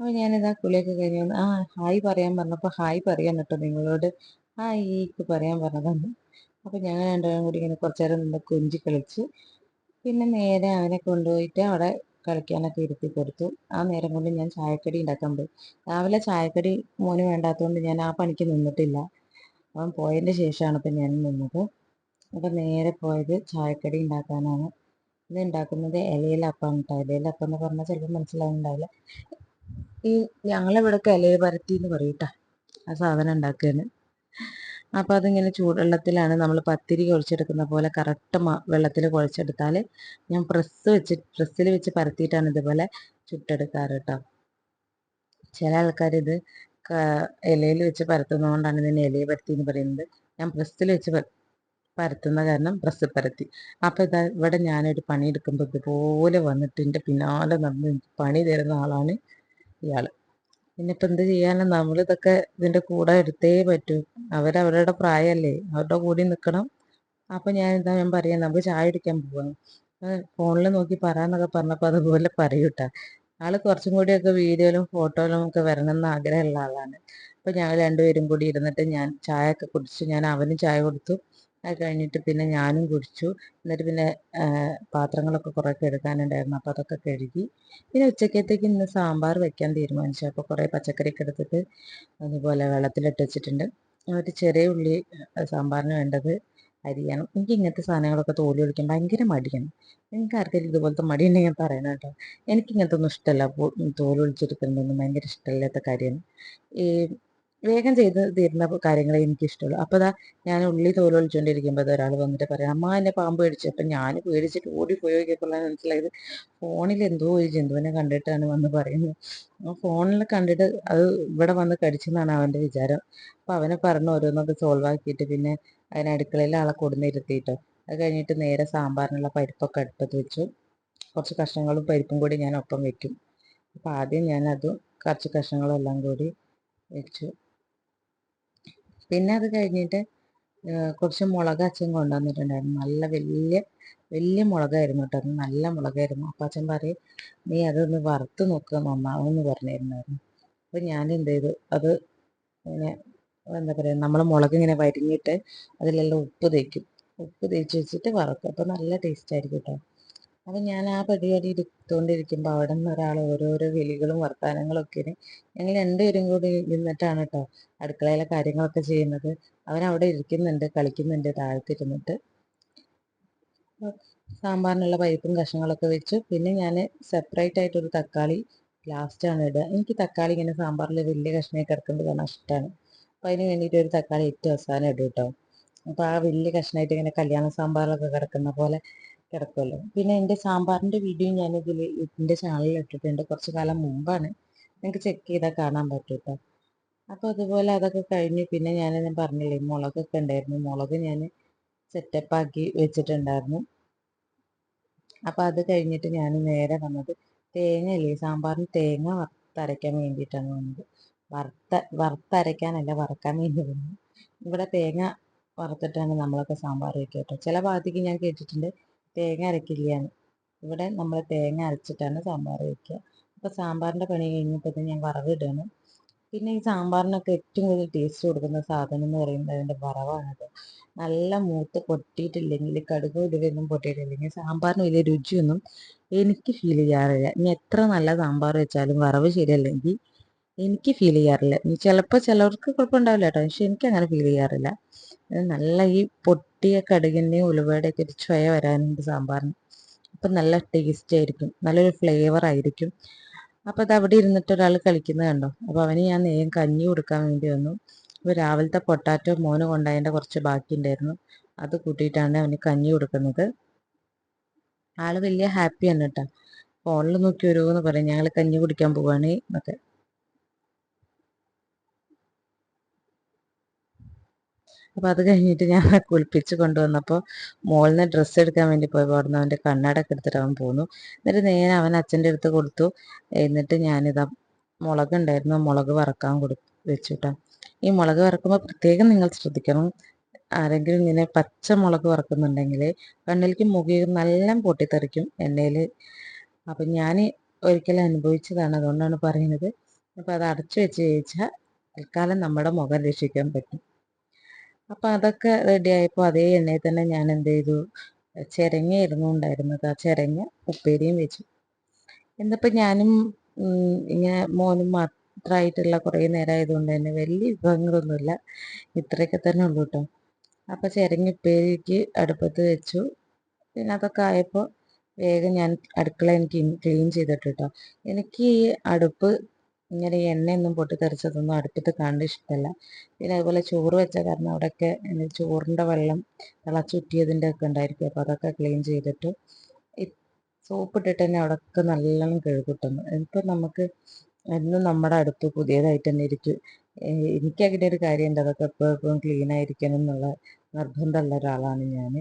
അപ്പോൾ ഞാനിതാ കുളിയൊക്കെ കഴിഞ്ഞ് വന്ന് ആ ഹായ് പറയാൻ പറഞ്ഞപ്പോൾ ഹായ് പറയാൻ കേട്ടോ നിങ്ങളോട്. ഹായിക്ക് പറയാൻ പറഞ്ഞതാണ്. അപ്പോൾ ഞങ്ങൾ രണ്ടുപേരും കൂടി ഇങ്ങനെ കുറച്ച് നേരം നിന്ന് കൊഞ്ചി കളിച്ച് പിന്നെ നേരെ അവനെ കൊണ്ടുപോയിട്ട് അവിടെ കളിക്കാനൊക്കെ ഇരുത്തി കൊടുത്തു. ആ നേരം കൊണ്ട് ഞാൻ ചായക്കടി ഉണ്ടാക്കാൻ പോയി. രാവിലെ ചായക്കടി മോന് വേണ്ടാത്തതുകൊണ്ട് ഞാൻ ആ പണിക്ക് നിന്നിട്ടില്ല. അവൻ പോയതിന്റെ ശേഷമാണ് ഇപ്പം ഞാൻ നിന്നത്. അപ്പം നേരെ പോയത് ചായക്കടി ഉണ്ടാക്കാനാണ്. ഇത് ഉണ്ടാക്കുന്നത് ഇലയിലപ്പം കേട്ടോ ഇലയിലപ്പം എന്ന് പറഞ്ഞാൽ ചിലപ്പോൾ മനസ്സിലാവുന്നുണ്ടാവില്ല ഈ ഞങ്ങളിവിടെയൊക്കെ ഇലയിൽ പരത്തി എന്ന് പറയും ട്ടാ. ആ സാധനം ഉണ്ടാക്കുകയാണ് അപ്പോൾ അതിങ്ങനെ ചൂടുവെള്ളത്തിലാണ് നമ്മൾ പത്തിരി കുഴച്ചെടുക്കുന്ന പോലെ കറക്റ്റ് വെള്ളത്തിൽ കുഴച്ചെടുത്താൽ ഞാൻ പ്രസ് വെച്ച് പ്രസ്സിൽ വെച്ച് പരത്തിയിട്ടാണ് ഇതുപോലെ ചുട്ടെടുക്കാറ് കേട്ടോ ചില ആൾക്കാർ ഇത് ഇലയിൽ വെച്ച് പരത്തുന്നതുകൊണ്ടാണ് ഇതിന് ഇലയിൽ പരത്തി എന്ന് പറയുന്നത്. ഞാൻ പ്രസ്സിൽ വെച്ച് പരത്തുന്ന കാരണം ഡ്രസ്സ് പരത്തി. അപ്പോൾ ഇതാ ഇവിടെ ഞാനൊരു പണിയെടുക്കുമ്പോൾ ഇതുപോലെ വന്നിട്ട് എന്റെ പിന്നാലെ നടന്ന് പണി തരുന്ന ആളാണ് ഇയാൾ ഇനിയിപ്പോൾ എന്ത് ചെയ്യാനും? നമ്മളിതൊക്കെ ഇതിന്റെ കൂടെ എടുത്തേ പറ്റൂ. അവരവരുടെ പ്രായമല്ലേ അവരുടെ കൂടി നിൽക്കണം അപ്പോൾ ഞാൻ എന്താ ഞാൻ പറയാം നമുക്ക് ചായ കുടിക്കാൻ പോവാം ഫോണിൽ നോക്കി പറയാന്നൊക്കെ പറഞ്ഞപ്പോൾ അതുപോലെ പറയൂട്ടാ ആൾ കുറച്ചും കൂടിയൊക്കെ വീഡിയോയിലും ഫോട്ടോയിലും ഒക്കെ വരണം എന്ന് ആഗ്രഹമുള്ള ആളാണ്. അപ്പോൾ ഞങ്ങൾ രണ്ടുപേരും കൂടി ഇരുന്നിട്ട് ഞാൻ ചായ ഒക്കെ കുടിച്ചു ഞാൻ അവനും ചായ കൊടുത്തു. അത് കഴിഞ്ഞിട്ട് പിന്നെ ഞാനും കുടിച്ചു. എന്നിട്ട് പിന്നെ പാത്രങ്ങളൊക്കെ കുറേയൊക്കെ എടുക്കാനുണ്ടായിരുന്നു. അപ്പോൾ അതൊക്കെ കഴുകി. പിന്നെ ഉച്ചക്കത്തേക്ക് ഇന്ന് സാമ്പാർ വെക്കാൻ തീരുമാനിച്ചു. അപ്പോൾ കുറേ പച്ചക്കറിയൊക്കെ എടുത്തിട്ട് അതുപോലെ വെള്ളത്തിലിട്ട് വെച്ചിട്ടുണ്ട്. ഒരു ചെറിയ ഉള്ളി സാമ്പാറിന് വേണ്ടത് അരിയണം എനിക്ക് ഇങ്ങനത്തെ സാധനങ്ങളൊക്കെ തോലി ഒളിക്കാൻ ഭയങ്കര മടിയാണ്. നിങ്ങൾക്ക് ആർക്കെങ്കിലും ഇതുപോലത്തെ മടി ഉണ്ടെങ്കിൽ പറയണം കേട്ടോ. എനിക്ക് ഇങ്ങനത്തെ ഒന്നും ഇഷ്ടമല്ല. തോൽ ഭയങ്കര ഇഷ്ടമില്ലാത്ത കാര്യമാണ്. ഈ വേഗം ചെയ്ത് തീരുന്ന കാര്യങ്ങളെ എനിക്ക് ഇഷ്ടമുള്ളൂ അപ്പോൾ അതാ ഞാൻ ഉള്ളി തോൽ ഒളിച്ചുകൊണ്ടിരിക്കുമ്പോൾ ഒരാൾ വന്നിട്ട് പറയാം അമ്മ എന്നെ പാമ്പ് പേടിച്ചു. അപ്പം ഞാൻ പേടിച്ചിട്ട് ഓടിപ്പോയി നോക്കിയപ്പോഴാണ് മനസ്സിലായത്. ഫോണിൽ എന്തോ ഒരു ജന്തുവിനെ കണ്ടിട്ടാണ് വന്ന് പറയുന്നത്. ഫോണിൽ കണ്ടിട്ട് അത് ഇവിടെ വന്ന് കടിച്ചെന്നാണ് അവന്റെ വിചാരം. അപ്പൊ അവനെ പറഞ്ഞ് ഓരോന്നൊക്കെ സോൾവ് ആക്കിയിട്ട് പിന്നെ അതിന് അടുക്കളയിൽ ആളെ കൊടുന്നിരുത്തിയിട്ടോ അത് കഴിഞ്ഞിട്ട് നേരെ സാമ്പാറിനുള്ള പരിപ്പൊക്കെ അടുപ്പത്ത് വെച്ചു. കുറച്ച് കഷ്ണങ്ങളും പരിപ്പും കൂടി ഞാൻ ഒപ്പം വെക്കും. അപ്പോൾ ആദ്യം ഞാനത് കുറച്ച് കഷ്ണങ്ങളും എല്ലാം കൂടി വെച്ചു. പിന്നെ അത് കഴിഞ്ഞിട്ട് കുറച്ച് മുളക് അച്ഛൻ കൊണ്ടുവന്നിട്ടുണ്ടായിരുന്നു. നല്ല വലിയ വലിയ മുളകായിരുന്നു കേട്ടോ നല്ല മുളകായിരുന്നു. അപ്പം അച്ഛൻ പറയും നീ അതൊന്ന് വറുത്ത് നോക്കുക നന്നാവുമെന്ന് പറഞ്ഞിരുന്നായിരുന്നു. അപ്പോൾ ഞാൻ എന്ത് ചെയ്തു? അത് ഇങ്ങനെ എന്താ പറയുക നമ്മൾ മുളക് ഇങ്ങനെ വരിഞ്ഞിട്ട് അതിലെല്ലാം ഉപ്പ് തേക്കും. ഉപ്പ് തേച്ച് വെച്ചിട്ട് വറക്കും. അപ്പോൾ നല്ല ടേസ്റ്റ് ആയിരിക്കും കേട്ടോ. അപ്പം ഞാൻ ആ പരിപാടി എടുത്തുകൊണ്ടിരിക്കുമ്പോൾ അവിടെ നിന്ന് ഒരാൾ ഓരോരോ വിളികളും വർത്തമാനങ്ങളൊക്കെ ഞങ്ങൾ രണ്ടുപേരും കൂടി ഇരുന്നിട്ടാണ് കേട്ടോ അടുക്കളയിലെ കാര്യങ്ങളൊക്കെ ചെയ്യുന്നത്. അവനവിടെ ഇരിക്കുന്നുണ്ട് കളിക്കുന്നുണ്ട് താഴത്തിരുന്നിട്ട്. സാമ്പാറിനുള്ള പരിപ്പും കഷ്ണങ്ങളൊക്കെ വെച്ചു. പിന്നെ ഞാൻ സെപ്പറേറ്റ് ആയിട്ട് ഒരു തക്കാളി ലാസ്റ്റാണ് ഇടുക. എനിക്ക് തക്കാളി ഇങ്ങനെ സാമ്പാറിൽ വലിയ കഷ്ണമൊക്കെ കിടക്കേണ്ടത് കാരണം ഇഷ്ടമാണ് അപ്പോൾ അതിന് വേണ്ടിയിട്ട് ഒരു തക്കാളി ഏറ്റവും അവസാനം ഇടും കേട്ടോ അപ്പോൾ ആ വലിയ കഷ്ണമായിട്ട് ഇങ്ങനെ കല്യാണ സാമ്പാറിലൊക്കെ കിടക്കുന്ന പോലെ കിടക്കുമല്ലോ. പിന്നെ എന്റെ സാമ്പാറിന്റെ വീഡിയോ ഞാനിതിൽ എന്റെ ചാനലിൽ ഇട്ടിട്ടുണ്ട്. കുറച്ച് കാലം മുമ്പാണ്. നിങ്ങൾക്ക് ചെക്ക് ചെയ്താൽ കാണാൻ പറ്റും അപ്പോൾ അതുപോലെ അതൊക്കെ കഴിഞ്ഞ് പിന്നെ ഞാൻ പറഞ്ഞില്ലേ മുളകൊക്കെ ഉണ്ടായിരുന്നു. മുളക് ഞാൻ സെറ്റപ്പാക്കി വെച്ചിട്ടുണ്ടായിരുന്നു. അപ്പോൾ അത് കഴിഞ്ഞിട്ട് ഞാൻ നേരെ വന്നത് തേങ്ങ അല്ലേ സാമ്പാറിന് തേങ്ങ വറുത്തരയ്ക്കാൻ വേണ്ടിയിട്ടാണ് വന്നത്. വറുത്ത വറുത്തരയ്ക്കാനല്ല വറക്കാൻ വേണ്ടി വന്നു ഇവിടെ തേങ്ങ വറുത്തിട്ടാണ് നമ്മളൊക്കെ സാമ്പാർ വയ്ക്കുക കേട്ടോ. ചില ഭാഗത്തേക്ക് ഞാൻ കേട്ടിട്ടുണ്ട് തേങ്ങ അരക്കില്ലയാണ് ഇവിടെ നമ്മൾ തേങ്ങ അരച്ചിട്ടാണ് സാമ്പാർ വയ്ക്കുക അപ്പോൾ സാമ്പാറിന്റെ പണി കഴിഞ്ഞപ്പോൾ ഞാൻ വറവിടുകയാണ് പിന്നെ ഈ സാമ്പാറിനൊക്കെ ഏറ്റവും കൂടുതൽ ടേസ്റ്റ് കൊടുക്കുന്ന സാധനം എന്ന് പറയുന്നത് അതിന്റെ വറവാണത് നല്ല മൂത്ത് പൊട്ടിയിട്ടില്ലെങ്കിൽ കടുക് ഉലുവയൊന്നും പൊട്ടിയിട്ടില്ലെങ്കിൽ സാമ്പാറിന് വലിയ രുചിയൊന്നും എനിക്ക് ഫീൽ ചെയ്യാറില്ല. ഇനി എത്ര നല്ല സാമ്പാർ വെച്ചാലും വറവ് ശരിയല്ലെങ്കിൽ എനിക്ക് ഫീൽ ചെയ്യാറില്ല. ഇനി ചിലപ്പോൾ ചിലർക്ക് കുഴപ്പമുണ്ടാവില്ല കേട്ടോ പക്ഷെ എനിക്ക് അങ്ങനെ ഫീൽ ചെയ്യാറില്ല. നല്ല ഈ പൊട്ടിയ കടുകിന്റെയും ഉലുവയുടെയൊക്കെ ഒരു ചുവ വരാനുണ്ട് സാമ്പാറിന്. അപ്പം നല്ല ടേസ്റ്റ് ആയിരിക്കും. നല്ലൊരു ഫ്ലേവർ ആയിരിക്കും. അപ്പോൾ അത് അവിടെ ഇരുന്നിട്ട് ഒരാൾ കളിക്കുന്നത് കണ്ടോ? അപ്പോൾ അവന് ഞാൻ നേരം കഞ്ഞി കൊടുക്കാൻ വേണ്ടി വന്നു. അപ്പോൾ രാവിലത്തെ പൊട്ടാറ്റോ മോന് കൊണ്ടതിന്റെ കുറച്ച് ബാക്കി ഉണ്ടായിരുന്നു. അത് കൂട്ടിയിട്ടാണ് അവന് കഞ്ഞി കൊടുക്കുന്നത്. ആൾ വലിയ ഹാപ്പിയാണ് കേട്ടോ. ഫോണിൽ നോക്കി വരുമെന്ന് പറയും. ഞങ്ങൾ കഞ്ഞി കുടിക്കാൻ പോവാണ് എന്നൊക്കെ. അപ്പോൾ അത് കഴിഞ്ഞിട്ട് ഞാൻ കുളിപ്പിച്ച് കൊണ്ടുവന്നപ്പോൾ മോളിൽ ഡ്രസ്സ് എടുക്കാൻ വേണ്ടി പോയി അവിടെ അവന്റെ കണ്ണാടൊക്കെ എടുത്തിട്ട് അവൻ പോന്നു. എന്നിട്ട് നേരെ അവൻ അച്ഛന്റെ അടുത്ത് കൊടുത്തു. എന്നിട്ട് ഞാനിതാ മുളക് ഉണ്ടായിരുന്നു. മുളക് വറക്കാൻ കൊടു വെച്ചു ഈ മുളക് വറക്കുമ്പോൾ പ്രത്യേകം നിങ്ങൾ ശ്രദ്ധിക്കണം. ആരെങ്കിലും ഇങ്ങനെ പച്ച മുളക് വറക്കുന്നുണ്ടെങ്കിൽ കണ്ണിലേക്ക് മുഖി നല്ല പൊട്ടിത്തെറിക്കും എണ്ണയിൽ അപ്പം ഞാൻ ഒരിക്കലും അനുഭവിച്ചതാണ്. അതുകൊണ്ടാണ് പറയുന്നത്. അപ്പോൾ അത് അടച്ചു വെച്ച് കഴിച്ചാൽ തൽക്കാലം നമ്മുടെ മുഖം രക്ഷിക്കാൻ പറ്റും. അപ്പോൾ അതൊക്കെ റെഡി ആയപ്പോൾ അതേ എണ്ണയിൽ തന്നെ ഞാൻ എന്ത് ചെയ്തു? ചിരങ്ങയായിരുന്നു ഉണ്ടായിരുന്നത്. ആ ചിരങ്ങ ഉപ്പേരിയും വെച്ചു. എന്നിപ്പോൾ ഞാനും ഇങ്ങനെ മോനും മാത്രമായിട്ടുള്ള കുറേ നേരം ആയതുകൊണ്ട് തന്നെ വലിയ വിഭവങ്ങളൊന്നുമില്ല. ഇത്രയൊക്കെ തന്നെ ഉള്ളൂ കേട്ടോ അപ്പോൾ ചിരങ്ങ ഉപ്പേരിക്ക് അടുപ്പത്ത് വെച്ചു. പിന്നെ അതൊക്കെ ആയപ്പോൾ വേഗം ഞാൻ അടുക്കള എനിക്ക് ക്ലീൻ ചെയ്തിട്ട് കേട്ടോ എനിക്ക് ഈ അടുപ്പ് ഇങ്ങനെ എണ്ണയൊന്നും പൊട്ടിത്തെറിച്ചതൊന്നും അടുപ്പത്ത് കണ്ട് ഇഷ്ടമല്ല പിന്നെ അതുപോലെ ചോറ് വെച്ച കാരണം അവിടെയൊക്കെ ചോറിന്റെ വെള്ളം തിളച്ചുറ്റിയതിന്റെ ഒക്കെ ഉണ്ടായിരിക്കും. അപ്പോൾ അതൊക്കെ ക്ലീൻ ചെയ്തിട്ട് സോപ്പ് ഇട്ടിട്ട് തന്നെ അവിടെയൊക്കെ നല്ലോണം കഴുകിട്ടുന്നു. ഇപ്പം നമുക്ക് എന്നും നമ്മുടെ അടുത്ത് പുതിയതായിട്ട് തന്നെ ഇരിക്കും. എനിക്കതിന്റെ ഒരു കാര്യം ഉണ്ട്. അതൊക്കെ എപ്പോഴും എപ്പോഴും ക്ലീൻ എന്നുള്ള നിർബന്ധമുള്ള ഒരാളാണ് ഞാൻ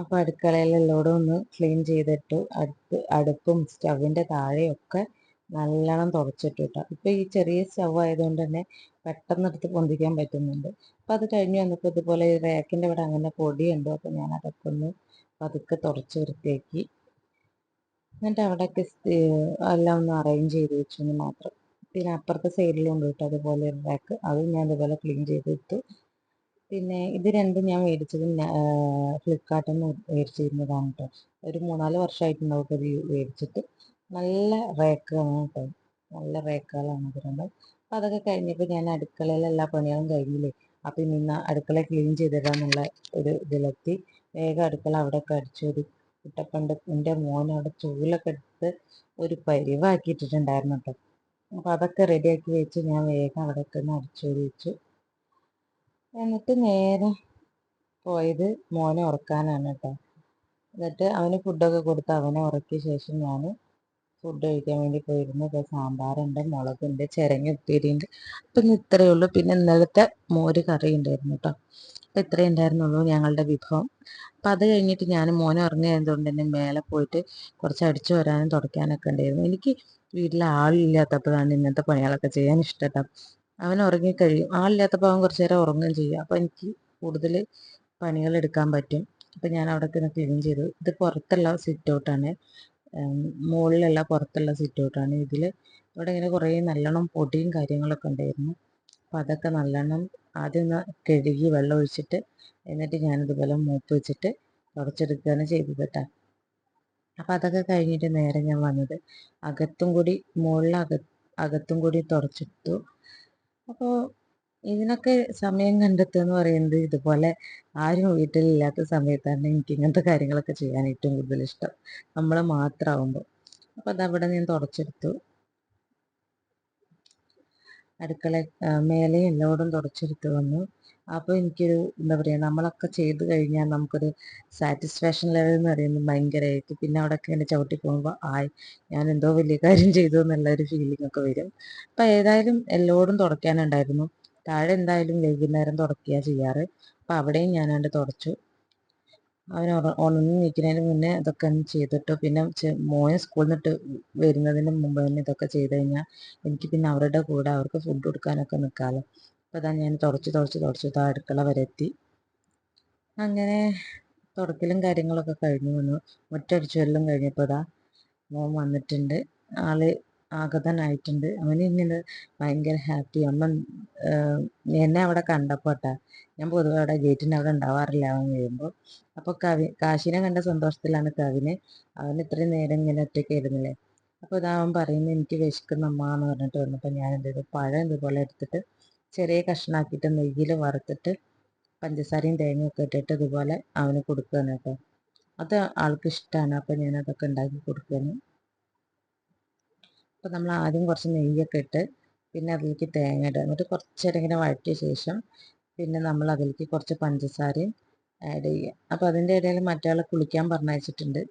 അപ്പോൾ അടുക്കളയിലെല്ലോടും ഒന്ന് ക്ലീൻ ചെയ്തിട്ട് അടുപ്പ് അടുപ്പും സ്റ്റവിന്റെ താഴെയൊക്കെ നല്ലോണം തുടച്ചിട്ട് കേട്ടോ ഇപ്പോൾ ഈ ചെറിയ സ്റ്റവ് ആയതുകൊണ്ട് തന്നെ പെട്ടെന്ന് എടുത്ത് പൊന്തിക്കാൻ പറ്റുന്നുണ്ട്. അപ്പോൾ അത് കഴിഞ്ഞ് വന്നപ്പോൾ ഇതുപോലെ ഈ റേക്കിന്റെ ഇവിടെ അങ്ങനെ പൊടിയുണ്ട്. അപ്പോൾ ഞാൻ അതൊക്കെ ഒന്ന് പതുക്കെ തുടച്ച് വൃത്തിയാക്കി. എന്നിട്ട് അവിടെയൊക്കെ എല്ലാം ഒന്ന് അറേഞ്ച് ചെയ്ത് വെച്ചു മാത്രം. പിന്നെ അപ്പുറത്തെ സൈഡിലുണ്ട് കേട്ടോ അതുപോലെ റാക്ക് അതും ഞാൻ ഇതുപോലെ ക്ലീൻ ചെയ്തെടുത്തു പിന്നെ ഇത് രണ്ടും ഞാൻ മേടിച്ചത് ഫ്ലിപ്കാർട്ടിൽ നിന്ന് മേടിച്ചിരുന്നതാണ് കേട്ടോ ഒരു മൂന്നാൽ വർഷമായിട്ടുണ്ടാവും ഇത് മേടിച്ചിട്ട്. നല്ല റേക്കാണ് കേട്ടോ നല്ല റേക്കുകളാണ് ഇത് രണ്ടും. അപ്പോൾ അതൊക്കെ കഴിഞ്ഞപ്പോൾ ഞാൻ അടുക്കളയിലെ എല്ലാ പണികളും കഴിഞ്ഞില്ലേ? അപ്പോൾ ഇന്ന് അടുക്കള ക്ലീൻ ചെയ്തിടാന്നുള്ള ഒരു ഇതിലെത്തി. വേഗം അടുക്കള അവിടെയൊക്കെ അടിച്ചൊരു കുട്ടപ്പണ്ട് എന്റെ മോൻ അവിടെ ചൂലൊക്കെ എടുത്ത് ഒരു പരിവാക്കിയിട്ടിട്ടുണ്ടായിരുന്നു കേട്ടോ അപ്പോൾ അതൊക്കെ റെഡിയാക്കി വെച്ച് ഞാൻ വേഗം അവിടെയൊക്കെ ഒന്ന് അടിച്ചോരി വെച്ചു എന്നിട്ട് നേരെ പോയത് മോനെ ഉറക്കാനാണ് കേട്ടോ. എന്നിട്ട് അവന് ഫുഡൊക്കെ കൊടുത്ത് അവനെ ഉറക്കിയ ശേഷം ഞാൻ ഫുഡ് കഴിക്കാൻ വേണ്ടി പോയിരുന്നു. ഇപ്പോൾ സാമ്പാറുണ്ട് മുളകുണ്ട് ചിരങ്ങ ഉപ്പേരിയുണ്ട്. അപ്പം ഇന്ന് ഇത്രയേ ഉള്ളൂ. പിന്നെ ഇന്നലത്തെ മോര് കറി ഉണ്ടായിരുന്നു കേട്ടോ. അപ്പം ഇത്രയേ ഉണ്ടായിരുന്നുള്ളൂ ഞങ്ങളുടെ വിഭവം. അപ്പം അത് കഴിഞ്ഞിട്ട് ഞാൻ മോനെ ഉറങ്ങിയതുകൊണ്ട് തന്നെ മേലെ പോയിട്ട് കുറച്ച് അടിച്ചു വരാനും തുടയ്ക്കാനൊക്കെ ഉണ്ടായിരുന്നു. എനിക്ക് വീട്ടിൽ ആളില്ലാത്തപ്പോഴാണ് ഇന്നത്തെ പണികളൊക്കെ ചെയ്യാൻ ഇഷ്ടം അവൻ ഉറങ്ങിക്കഴിയും ആളില്ലാത്തപ്പോൾ അവൻ കുറച്ച് നേരം ഉറങ്ങുകയും ചെയ്യും. അപ്പോൾ എനിക്ക് കൂടുതൽ പണികൾ എടുക്കാൻ പറ്റും. അപ്പോൾ ഞാൻ അവിടെ തന്നെ ക്ലീൻ ചെയ്തു. ഇത് പുറത്തുള്ള സിറ്റ് ഔട്ടാണ് മുകളിലുള്ള പുറത്തുള്ള സിറ്റ് ഔട്ടാണ് ഇതിൽ ഇവിടെ ഇങ്ങനെ കുറേ നല്ലോണം പൊടിയും കാര്യങ്ങളൊക്കെ ഉണ്ടായിരുന്നു. അപ്പോൾ അതൊക്കെ നല്ലോണം ആദ്യം ഒന്ന് കഴുകി വെള്ളം ഒഴിച്ചിട്ട് എന്നിട്ട് ഞാനിതുപോലെ മൂപ്പ് വെച്ചിട്ട് തുടച്ചെടുക്കുകയാണ് ചെയ്തത് കേട്ടോ. അപ്പോൾ അതൊക്കെ കഴിഞ്ഞിട്ട് നേരെ ഞാൻ വന്നത്. അകത്തും കൂടി മുകളിൽ അകത്തും കൂടി തുടച്ചെടുത്തു. അപ്പോൾ ഇതിനൊക്കെ സമയം കണ്ടെത്തുക എന്ന് പറയുന്നത് ഇതുപോലെ ആരും വീട്ടിലില്ലാത്ത സമയത്താണ് എനിക്ക് ഇങ്ങനത്തെ കാര്യങ്ങളൊക്കെ ചെയ്യാൻ ഏറ്റവും കൂടുതൽ ഇഷ്ടം. നമ്മൾ മാത്രമാവുമ്പോൾ. അപ്പോൾ അതവിടെ ഞാൻ തുടച്ചെടുത്തു. അടുക്കള മേലെ എല്ലായിടും തുടച്ചെടുത്ത് വന്നു. അപ്പോൾ എനിക്കൊരു എന്താ പറയുക നമ്മളൊക്കെ ചെയ്ത് കഴിഞ്ഞാൽ നമുക്കൊരു സാറ്റിസ്ഫാക്ഷൻ ലെവൽ എന്ന് പറയുന്നത് ഭയങ്കരമായിട്ട് പിന്നെ അവിടെയൊക്കെ ഇങ്ങനെ ചവിട്ടി പോകുമ്പോൾ ആയി ഞാൻ എന്തോ വലിയ കാര്യം ചെയ്തു എന്നുള്ള ഒരു ഫീലിംഗ് ഒക്കെ വരും. അപ്പോൾ ഏതായാലും എല്ലായിടും തുടയ്ക്കാനുണ്ടായിരുന്നു താഴെ എന്തായാലും വൈകുന്നേരം തുടക്കുക ചെയ്യാറ്. അപ്പോൾ അവിടെയും ഞാനണ്ട് തുടച്ചു. അവൻ ഉണർന്ന് നിൽക്കുന്നതിന് മുന്നേ ഇതൊക്കെ ചെയ്തിട്ട്. പിന്നെ മോനെ സ്കൂളിൽ നിന്നിട്ട് വരുന്നതിന് മുമ്പ് തന്നെ ഇതൊക്കെ ചെയ്ത് കഴിഞ്ഞാൽ എനിക്ക് പിന്നെ അവരുടെ കൂടെ അവർക്ക് ഫുഡ് കൊടുക്കാനൊക്കെ നിൽക്കാമല്ലോ അപ്പോൾ ഇതാ ഞാൻ തുടച്ച് തുടച്ച് തുടച്ച് ഇതാ അടുക്കള വരെ എത്തി. അങ്ങനെ തുടക്കലും കാര്യങ്ങളൊക്കെ കഴിഞ്ഞു വന്നു. മുറ്റടിച്ചു എല്ലാം കഴിഞ്ഞപ്പോൾ ഇതാ മോൻ വന്നിട്ടുണ്ട്. ആൾ ആഗതനായിട്ടുണ്ട്. അവന് ഇങ്ങനെ ഭയങ്കര ഹാപ്പി അമ്മ എന്നെ അവിടെ കണ്ടപ്പോട്ടാ ഞാൻ പൊതുവെ അവിടെ ഗേറ്റിന്റെ അവിടെ ഉണ്ടാവാറില്ല അവൻ വരുമ്പോൾ അപ്പോൾ കവി കാശിനെ കണ്ട സന്തോഷത്തിലാണ് കവിന്. അവൻ ഇത്രയും നേരം ഇങ്ങനെ ഒറ്റയ്ക്ക് ഇരുന്നില്ലേ. അപ്പോൾ ഇതാ അവൻ പറയുന്നത് എനിക്ക് വിശക്കുന്ന അമ്മ എന്ന് പറഞ്ഞിട്ട് വന്നപ്പോൾ ഞാൻ എന്ത് ചെയ്തു പഴം ഇതുപോലെ എടുത്തിട്ട് ചെറിയ കഷ്ണാക്കിയിട്ട് നെയ്യിൽ വറുത്തിട്ട് പഞ്ചസാരയും തേങ്ങയൊക്കെ ഇട്ടിട്ട് ഇതുപോലെ അവന് കൊടുക്കുകയാണ് കേട്ടോ. അത് ആൾക്ക് ഇഷ്ടമാണ് അപ്പോൾ ഞാൻ അതൊക്കെ ഉണ്ടാക്കി കൊടുക്കുകയാണ്. അപ്പോൾ നമ്മൾ ആദ്യം കുറച്ച് നെയ്യൊക്കെ ഇട്ട് പിന്നെ അതിലേക്ക് തേങ്ങ ഇടുക. എന്നിട്ട് കുറച്ചേരം ഇങ്ങനെ വഴറ്റിയ ശേഷം പിന്നെ നമ്മൾ അതിലേക്ക് കുറച്ച് പഞ്ചസാരയും ആഡ് ചെയ്യുക. അപ്പോൾ അതിന്റെ ഇടയിൽ മറ്റേ കുളിക്കാൻ പറഞ്ഞയച്ചിട്ടുണ്ട്.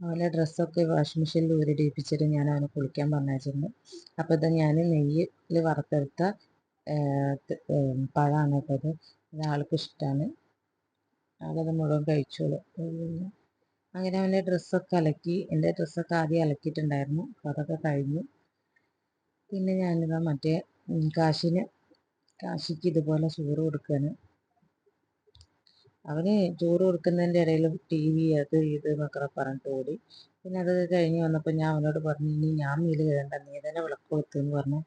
അതുപോലെ ഡ്രസ്സൊക്കെ വാഷിംഗ് മെഷീനിൽ ഊരിടിപ്പിച്ചിട്ട് ഞാൻ അവനെ കുളിക്കാൻ പറഞ്ഞയച്ചിട്ടുണ്ട് അപ്പോൾ ഇത് ഞാൻ നെയ്യിൽ വറുത്തെടുത്ത പഴമാണ് കേട്ടോ അത് ഒരാൾക്ക് ഇഷ്ടമാണ് ആളത് മുഴുവൻ കഴിച്ചോളൂ. അങ്ങനെ അവന്റെ ഡ്രസ്സൊക്കെ അലക്കി എന്റെ ഡ്രസ്സൊക്കെ ആദ്യം അലക്കിയിട്ടുണ്ടായിരുന്നു. അപ്പോൾ അതൊക്കെ കഴിഞ്ഞു. പിന്നെ ഞാനിതാ മറ്റേ കാശിന് കാശിക്ക് ഇതുപോലെ ചോറ് കൊടുക്കുകയാണ് അവന് ചോറ് കൊടുക്കുന്നതിന്റെ ഇടയിൽ ടി വി അത് ഇത് എന്നൊക്കെ പറഞ്ഞിട്ട് ഓടി. പിന്നെ അത് കഴിഞ്ഞ് വന്നപ്പോൾ ഞാൻ അവനോട് പറഞ്ഞു ഇനി ഞാൻ മീൽ കയറണ്ട നീ തന്നെ വിളക്ക് കൊളുത്തുമെന്ന് പറഞ്ഞു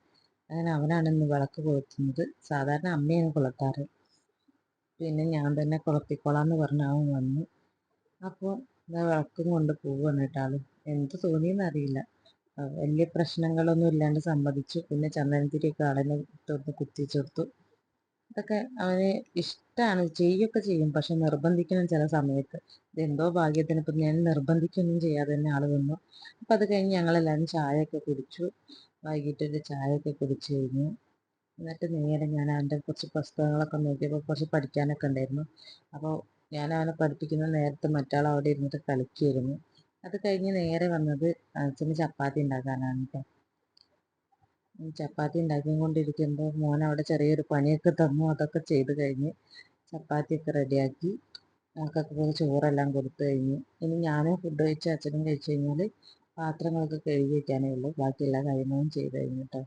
അങ്ങനെ അവനാണ് ഇന്ന് വിളക്ക് കൊളുത്തുന്നത്. സാധാരണ അമ്മയാണ് കൊളുത്താറ്. പിന്നെ ഞാൻ തന്നെ കൊളത്തിക്കോളാന്ന് പറഞ്ഞ് അവൻ വന്നു. അപ്പോൾ വിളക്കും കൊണ്ട് പോവുകയാണ് കേട്ടോ എന്ത് തോന്നിയെന്നറിയില്ല വലിയ പ്രശ്നങ്ങളൊന്നും ഇല്ലാണ്ട് സമ്മതിച്ചു. പിന്നെ ചന്ദനത്തിരിയൊക്കെ ആളിനെ തൊട്ട് കുത്തിച്ചെടുത്തു ഇതൊക്കെ അവന് ഇഷ്ടമാണ് ചെയ്യുകയൊക്കെ ചെയ്യും. പക്ഷെ നിർബന്ധിക്കണം ചില സമയത്ത്. ഇതെന്തോ ഭാഗ്യത്തിന് ഇപ്പം ഞാൻ നിർബന്ധിക്കൊന്നും ചെയ്യാതെ തന്നെ ആൾ വന്നു. അപ്പം അത് കഴിഞ്ഞ് ഞങ്ങളെല്ലാവരും ചായയൊക്കെ കുടിച്ചു. വൈകിട്ടൊരു ചായയൊക്കെ കുടിച്ചു കഴിഞ്ഞു. എന്നിട്ട് നേരെ ഞാൻ അവന്റെ കുറച്ച് പുസ്തകങ്ങളൊക്കെ നോക്കിയപ്പോൾ കുറച്ച് പഠിക്കാനൊക്കെ ഉണ്ടായിരുന്നു. അപ്പോൾ ഞാൻ അവനെ പഠിപ്പിക്കുന്ന നേരത്തെ മറ്റാൾ അവിടെ ഇരുന്നിട്ട് കളിക്കുമായിരുന്നു അത് കഴിഞ്ഞ് നേരെ വന്നത് അച്ഛന് ചപ്പാത്തി ഉണ്ടാക്കാനാണ് കേട്ടോ. ചപ്പാത്തി ഉണ്ടാക്കിക്കൊണ്ടിരിക്കുമ്പോൾ മോൻ അവിടെ ചെറിയൊരു പണിയൊക്കെ തന്നു. അതൊക്കെ ചെയ്ത് കഴിഞ്ഞ് ചപ്പാത്തിയൊക്കെ റെഡിയാക്കി. കുറച്ച് ചോറെല്ലാം കൊടുത്തു കഴിഞ്ഞു. ഇനി ഞാനും ഫുഡ് കഴിച്ച് അച്ഛനും കഴിച്ചു കഴിഞ്ഞാൽ പാത്രങ്ങളൊക്കെ കഴുകി വയ്ക്കാനേ ഉള്ളൂ. ബാക്കി എല്ലാ കാര്യങ്ങളും ചെയ്ത് കഴിഞ്ഞിട്ടോ.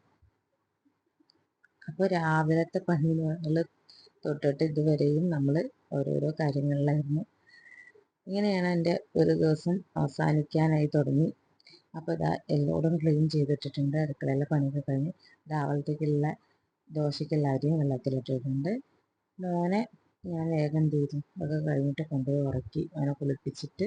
അപ്പോൾ രാവിലത്തെ പണികൾ തൊട്ടിട്ട് ഇതുവരെയും നമ്മൾ ഓരോരോ കാര്യങ്ങളിലായിരുന്നു. ഇങ്ങനെയാണ് എന്റെ ഒരു ദിവസം അവസാനിക്കാനായി തുടങ്ങി. അപ്പോൾ ഇതാ എല്ലോടും ക്ലീൻ ചെയ്തിട്ടിട്ടുണ്ട്. അടുക്കളയിലെ പണിയൊക്കെ കഴിഞ്ഞ് രാവിലത്തേക്കുള്ള ദോശയ്ക്കുള്ള അരിയും വെള്ളത്തിലിട്ടിട്ടുണ്ട് മോനെ ഞാൻ വേഗം തീരും അതൊക്കെ കഴിഞ്ഞിട്ട് കൊണ്ടുപോയി ഉറക്കി. അവനെ കുളിപ്പിച്ചിട്ട്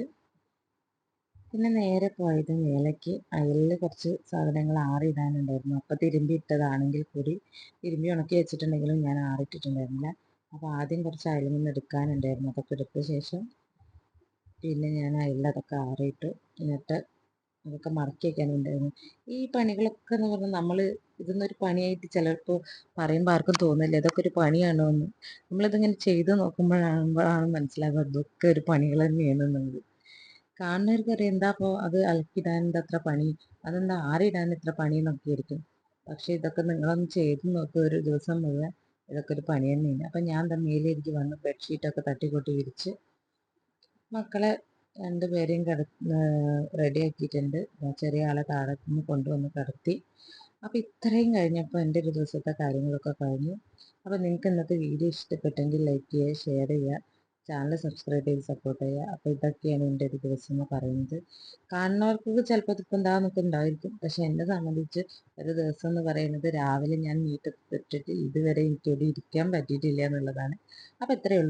പിന്നെ നേരെ പോയത് മേലേക്ക്. അയലിൽ കുറച്ച് സാധനങ്ങൾ ആറിടാനുണ്ടായിരുന്നു. അപ്പോൾ തിരുമ്പി ഇട്ടതാണെങ്കിൽ കൂടി തിരുമ്പി ഉണക്കി വെച്ചിട്ടുണ്ടെങ്കിലും ഞാൻ ആറിട്ടിട്ടുണ്ടായിരുന്നില്ല. അപ്പോൾ ആദ്യം കുറച്ച് അയലിൽ നിന്ന് എടുക്കാനുണ്ടായിരുന്നു. അതൊക്കെ എടുത്ത ശേഷം പിന്നെ ഞാൻ അയലിൽ അതൊക്കെ ആറിയിട്ട് എന്നിട്ട് അതൊക്കെ മടക്കി വയ്ക്കാനുണ്ടായിരുന്നു ഈ പണികളൊക്കെ എന്ന് പറഞ്ഞാൽ നമ്മൾ ഇതൊന്നും ഒരു പണിയായിട്ട് ചിലപ്പോൾ പറയുമ്പോൾ ആർക്കും തോന്നില്ല. ഇതൊക്കെ ഒരു പണിയാണോ എന്ന് നമ്മളിതിങ്ങനെ ചെയ്ത് നോക്കുമ്പോഴാകുമ്പോഴാണ് മനസ്സിലാകുന്നത് ഇതൊക്കെ ഒരു പണികൾ തന്നെയാണ് കാണുന്നവർക്ക് അറിയാം എന്താ അപ്പോൾ അത് അലക്കിടാൻ എന്താ അത്ര പണി? അതെന്താ ആരിടാൻ ഇത്ര പണി എന്നൊക്കെ ആയിരിക്കും പക്ഷേ ഇതൊക്കെ നിങ്ങളൊന്ന് ചെയ്ത് നോക്കുക ഒരു ദിവസം മുഴുവൻ. ഇതൊക്കെ ഒരു പണി തന്നെയാണ്. അപ്പം ഞാൻ മേലേക്ക് വന്ന് ബെഡ്ഷീറ്റൊക്കെ തട്ടിക്കൊട്ടി വിരിച്ച് മക്കളെ രണ്ടുപേരെയും കിട റെഡിയാക്കിയിട്ടുണ്ട്. ചെറിയ ആളെ താഴെ നിന്ന് കൊണ്ടുവന്ന് കിടത്തി. അപ്പോൾ ഇത്രയും കഴിഞ്ഞപ്പോൾ എന്റെ ഒരു ദിവസത്തെ കാര്യങ്ങളൊക്കെ കഴിഞ്ഞു. അപ്പോൾ നിങ്ങൾക്ക് ഇന്നത്തെ വീഡിയോ ഇഷ്ടപ്പെട്ടെങ്കിൽ ലൈക്ക് ചെയ്യുക ഷെയർ ചെയ്യുക. ചാനൽ സബ്സ്ക്രൈബ് ചെയ്ത് സപ്പോർട്ട് ചെയ്യുക. അപ്പോൾ ഇതൊക്കെയാണ് എന്റെ ഒരു ദിവസം എന്ന് പറയുന്നത്. കാണുന്നവർക്കൊക്കെ ചിലപ്പോൾ ഇതിപ്പോൾ എന്താണെന്നൊക്കെ ഉണ്ടായിരിക്കും. പക്ഷേ എന്നെ സംബന്ധിച്ച് ഒരു ദിവസം എന്ന് പറയുന്നത് രാവിലെ ഞാൻ നീട്ടിട്ടിട്ട് ഇതുവരെ എനിക്കിവിടെ ഇരിക്കാൻ പറ്റിയിട്ടില്ല എന്നുള്ളതാണ്. അപ്പോൾ ഇത്രയേ ഉള്ളൂ.